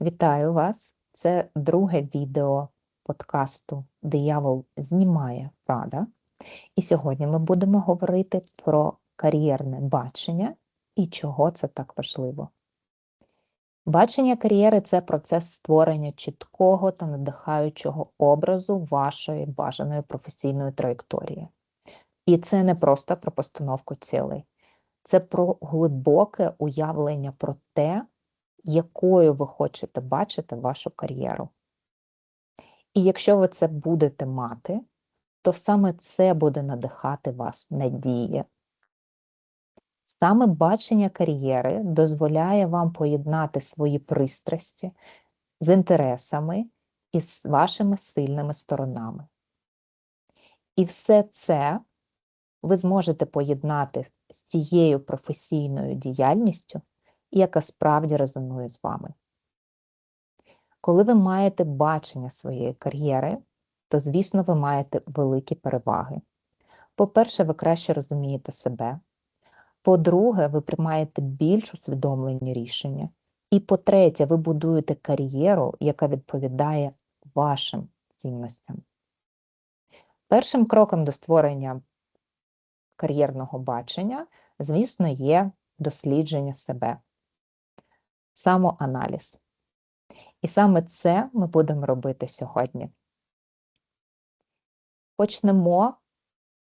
Вітаю вас! Це друге відео подкасту Диявол знімає Рада. І сьогодні ми будемо говорити про кар'єрне бачення і чого це так важливо. Бачення кар'єри це процес створення чіткого та надихаючого образу вашої бажаної професійної траєкторії. І це не просто про постановку цілей, це про глибоке уявлення про те, якою ви хочете бачити вашу кар'єру. І якщо ви це будете мати, то саме це буде надихати вас на дії. Саме бачення кар'єри дозволяє вам поєднати свої пристрасті з інтересами і з вашими сильними сторонами. І все це ви зможете поєднати з тією професійною діяльністю, яка справді резонує з вами. Коли ви маєте бачення своєї кар'єри, то, звісно, ви маєте великі переваги. По-перше, ви краще розумієте себе. По-друге, ви приймаєте більш усвідомлені рішення. І по-третє, ви будуєте кар'єру, яка відповідає вашим цінностям. Першим кроком до створення кар'єрного бачення, звісно, є дослідження себе самоаналіз. І саме це ми будемо робити сьогодні. Почнемо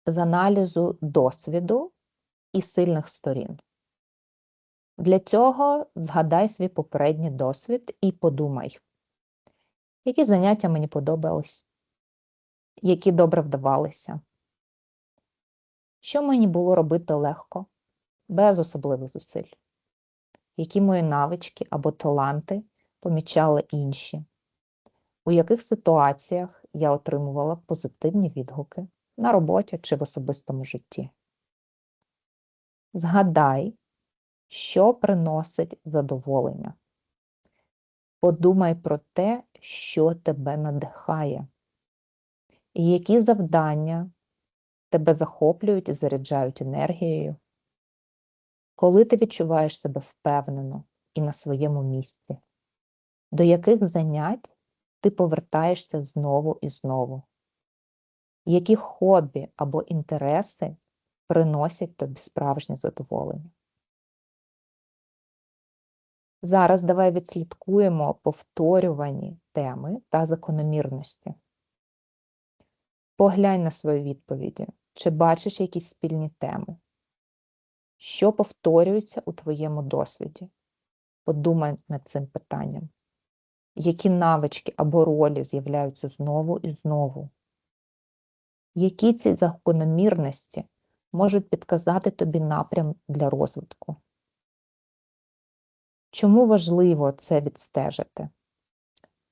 з аналізу досвіду і сильних сторін. Для цього згадай свій попередній досвід і подумай, які заняття мені подобались, які добре вдавалися, що мені було робити легко, без особливих зусиль які мої навички або таланти помічали інші, у яких ситуаціях я отримувала позитивні відгуки на роботі чи в особистому житті. Згадай, що приносить задоволення. Подумай про те, що тебе надихає, і які завдання тебе захоплюють і заряджають енергією коли ти відчуваєш себе впевнено і на своєму місці, до яких занять ти повертаєшся знову і знову? Які хобі або інтереси приносять тобі справжнє задоволення? Зараз давай відслідкуємо повторювані теми та закономірності. Поглянь на свої відповіді, чи бачиш якісь спільні теми. Що повторюється у твоєму досвіді? Подумай над цим питанням. Які навички або ролі з'являються знову і знову? Які ці закономірності можуть підказати тобі напрям для розвитку? Чому важливо це відстежити?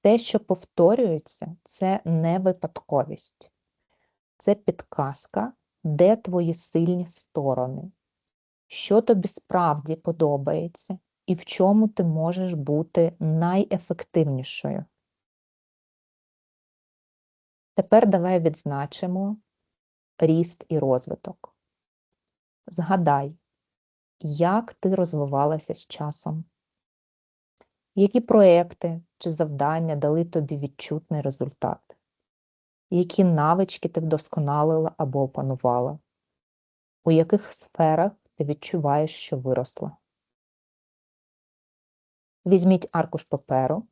Те, що повторюється, це не випадковість, це підказка, де твої сильні сторони, що тобі справді подобається і в чому ти можеш бути найефективнішою. Тепер давай відзначимо ріст і розвиток. Згадай, як ти розвивалася з часом, які проекти чи завдання дали тобі відчутний результат, які навички ти вдосконалила або опанувала, у яких сферах ти відчуваєш, що виросла. Візьміть аркуш паперу,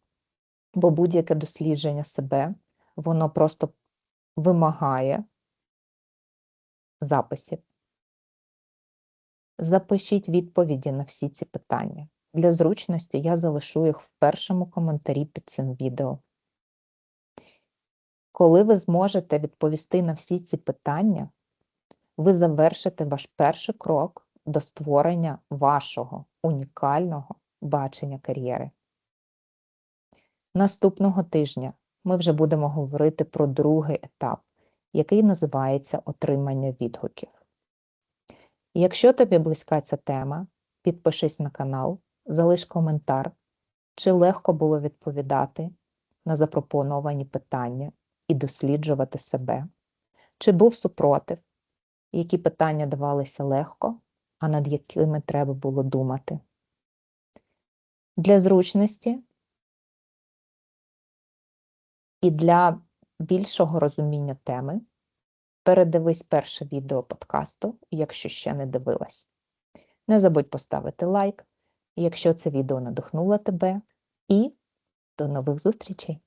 бо будь-яке дослідження себе, воно просто вимагає записів. Запишіть відповіді на всі ці питання. Для зручності я залишу їх в першому коментарі під цим відео. Коли ви зможете відповісти на всі ці питання, ви завершите ваш перший крок до створення вашого унікального бачення кар'єри. Наступного тижня ми вже будемо говорити про другий етап, який називається отримання відгуків. Якщо тобі близька ця тема, підпишись на канал, залиш коментар, чи легко було відповідати на запропоновані питання і досліджувати себе, чи був супротив, які питання давалися легко, а над якими треба було думати. Для зручності і для більшого розуміння теми передивись перше відео подкасту, якщо ще не дивилась. Не забудь поставити лайк, якщо це відео надихнуло тебе, і до нових зустрічей!